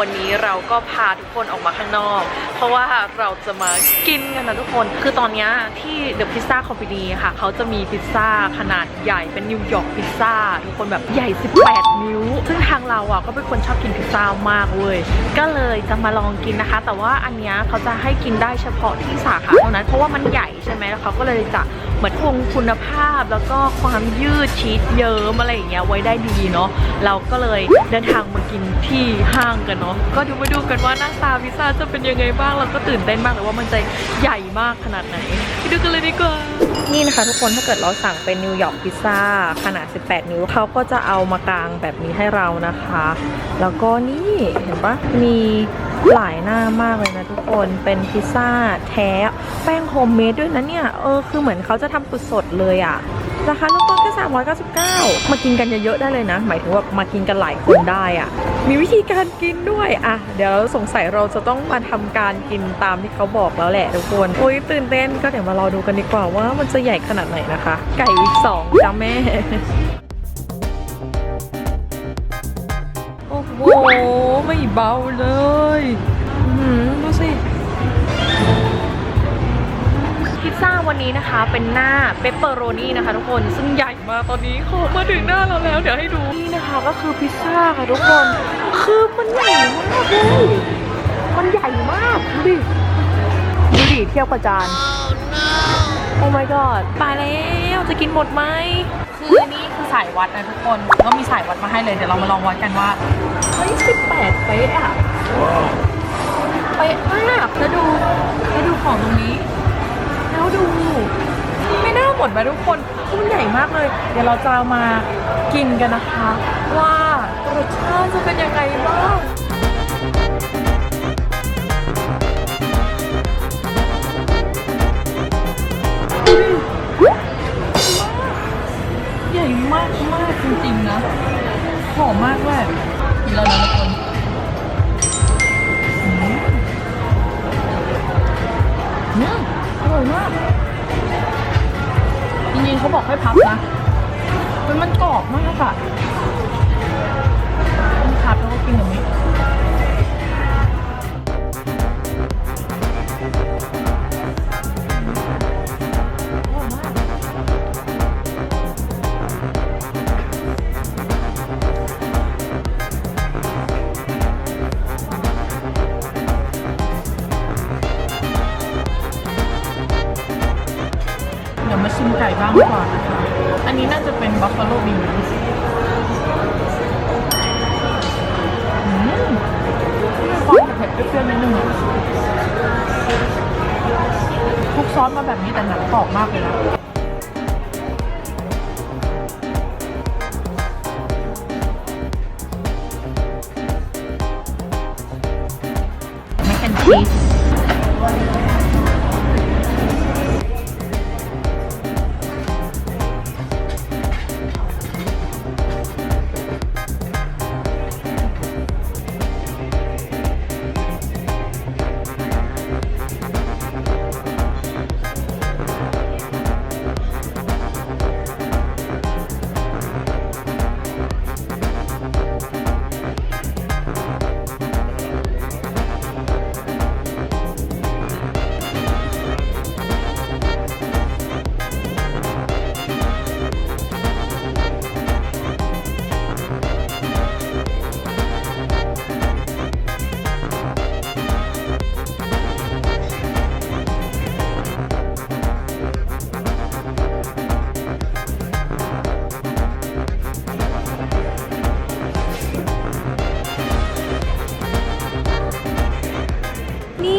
วันนี้เราก็พาทุกคนออกมาข้างนอก เพราะว่าเราจะมากินกันนะทุกคน คือตอนนี้ที่เดอะพิซซ่าคอมพานีค่ะ เขาจะมีพิซซ่าขนาดใหญ่เป็นนิวยอร์กพิซซ่าทุกคนแบบใหญ่ 18 นิ้ว ซึ่งทางเราอะก็เป็นคนชอบกินพิซซ่ามากเว้ย ก็เลยจะมาลองกินนะคะ แต่ว่าอันนี้เขาจะให้กินได้เฉพาะที่สาขาเท่านั้น เพราะว่ามันใหญ่ใช่ไหมแล้วเขาก็เลยจะเหมือนคงคุณภาพแล้วก็ความยืดชีสเยิ้มอะไรอย่างเงี้ยไว้ได้ดีเนาะ เราก็เลยเดินทางมากินที่ห้างกันเนาะก็ดูมาดูกันว่าหน้าตาพิซซ่าจะเป็นยังไงบ้างเราก็ตื่นเต้นมากเลยว่ามันจะใหญ่มากขนาดไหนไปดูกันเลยดีกว่านี่นะคะทุกคนถ้าเกิดเราสั่งเป็นนิวยอร์กพิซซ่าขนาด 18 นิ้วเขาก็จะเอามากางแบบนี้ให้เรานะคะ แล้วก็นี่เห็นปะมีหลายหน้ามากเลยนะทุกคนเป็นพิซซ่าแท้แป้งโฮมเมดด้วยนะเนี่ยเออคือเหมือนเขาจะทำสดๆเลยอะ ราคาเริ่มต้นแค่399 มากินกันเยอะๆได้เลยนะ หมายถึงว่ามากินกันหลายคนได้อะมีวิธีการกินด้วยอะเดี๋ยวสงสัยเราจะต้องมาทำการกินตามที่เขาบอกแล้วแหละทุกคนโอ้ยตื่นเต้นก็เดี๋ยวมารอดูกันดีกว่าว่ามันจะใหญ่ขนาดไหนนะคะ ไก่วิกสองจ้าแม่โอ้โหไม่เบาเลย ซซ่าวันนี้นะคะ เป็นหน้าเปปเปอโรนี่นะคะทุกคนซึ่งใหญ่มากตอนนี้เขามาถึงหน้าเราแล้ว เดี๋ยวให้ดูนี่นะคะก็คือพิซซ่าค่ะทุกคน คือมันใหญ่มากเลยมันใหญ่มากดูดิดูดิเทียบกับจานโอ้ my god ตายแล้วจะกินหมดไหมคือนี่คือสายวัดนะทุกคนก็มีสายวัดมาให้เลยเดี๋ยวเรามาลองวัดกันว่าเฮ้ยสิบแปดเป๊ะอะเป๊ะมากแล้วดูแล้วดูของตรงนี้แล้ว ดู ไม่น่าหมดไปทุกคนมันใหญ่มากเลย เดี๋ยวเราจะามากินกันนะคะ ว่ารสชาติจะเป็นยังไงบ้าง บ้างกว่านะคะ อันนี้น่าจะเป็นบัฟฟาโลบิงอืมมีความเผ็ดเปรี้ยวๆนิดนึงอะคลุกซอสมาแบบนี้แต่หนังกรอบมากเลยนะแมคแอนชีส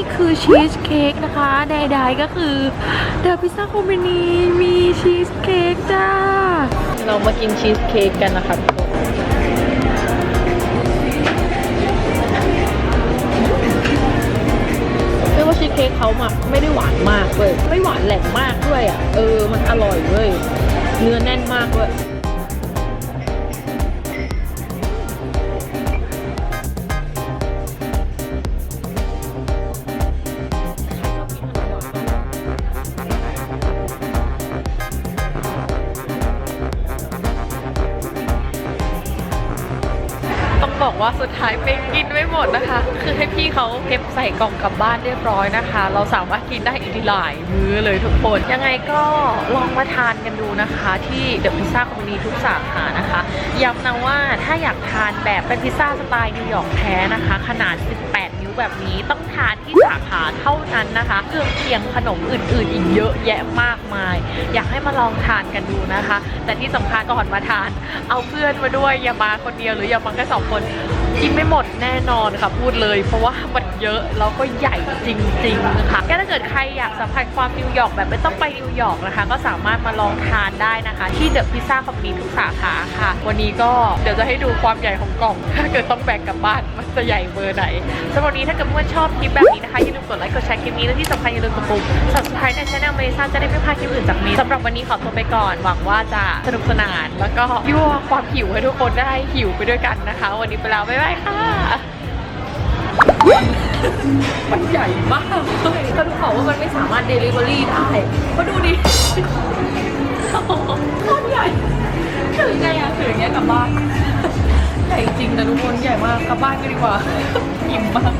นี่คือชีสเค้กนะคะใดๆก็คือเดอะพิซซ่าคอมพานีมีชีสเค้กจ้า เรามากินชีสเค้กกันนะคะทุกคนเรียกว่าชีสเค้กเขาอะไม่ได้หวานมากเลยไม่หวานแหลมมากด้วยอะเออมันอร่อยเว้ยเนื้อแน่นมากด้วย บอกว่าสุดท้ายไปกินไม่หมดนะคะ คือให้พี่เขาเก็บใส่กล่องกลับบ้านเรียบร้อยนะคะ เราสามารถกินได้อีกหลายมื้อเลยทุกคน ยังไงก็ลองมาทานกันดูนะคะที่เดอะพิซซ่าคอมมินีทุกสาขานะคะ ย้ำนะว่าถ้าอยากทานแบบเป็นพิซซ่าสไตล์นิวยอร์กแท้นะคะ ขนาด 18 นิ้วแบบนี้ต้องทานที่สาขาเท่านั้นนะคะ เครื่องเคียงขนมอื่นๆ อีกเยอะแยะมากมาย อยากให้มาลองทานกันดูนะคะ แต่ที่สำคัญก่อนมาทาน เอาเพื่อนมาด้วยอย่ามาคนเดียวหรืออย่ามาแค่สองคน กินไม่หมดแน่นอนค่ะพูดเลย เพราะว่ามันเยอะแล้วก็ใหญ่จริงๆนะคะแค่ถ้าเกิดใครอยากสัมผัสความนิวยอร์กแบบไม่ต้องไปนิวยอร์กนะคะ ก็สามารถมาลองทานได้นะคะ ที่เดอะพิซซ่าคอมพนีทุกสาขาค่ะ วันนี้ก็เดี๋ยวจะให้ดูความใหญ่ของกล่อง ถ้าเกิดต้องแบ่งกลับบ้านมันจะใหญ่เบอร์ไหนสำหรับวันนี้ถ้าเกิดเพื่อนชอบคลิปแบบนี้นะคะอย่าลืมกดไลค์กดแชร์คลิปนี้และที่สำคัญอย่าลืมกดปุ่ม subscribe ในช่องเมซ่าจะได้ไม่พลาดคลิปอื่นจากนี้สำหรับวันนี้ขอตัวไปก่อนหวังว่าจะสนุกสนาน แล้วก็ยั่วความหิวให้ทุกคนได้หิวไปด้วยกันนะคะ วันนี้ไปแล้วบ๊ายบายค่ะ มันใหญ่มากเลยเขาดูบอกว่ามันไม่สามารถเดลิเวอรี่ได้มาดูดิโอ้โหโคตรใหญ่ถือไงอะถืออย่างเงี้ยกลับบ้านใหญ่จริงนะทุกคนใหญ่มากกลับบ้านกันดีกว่าอิ่มมาก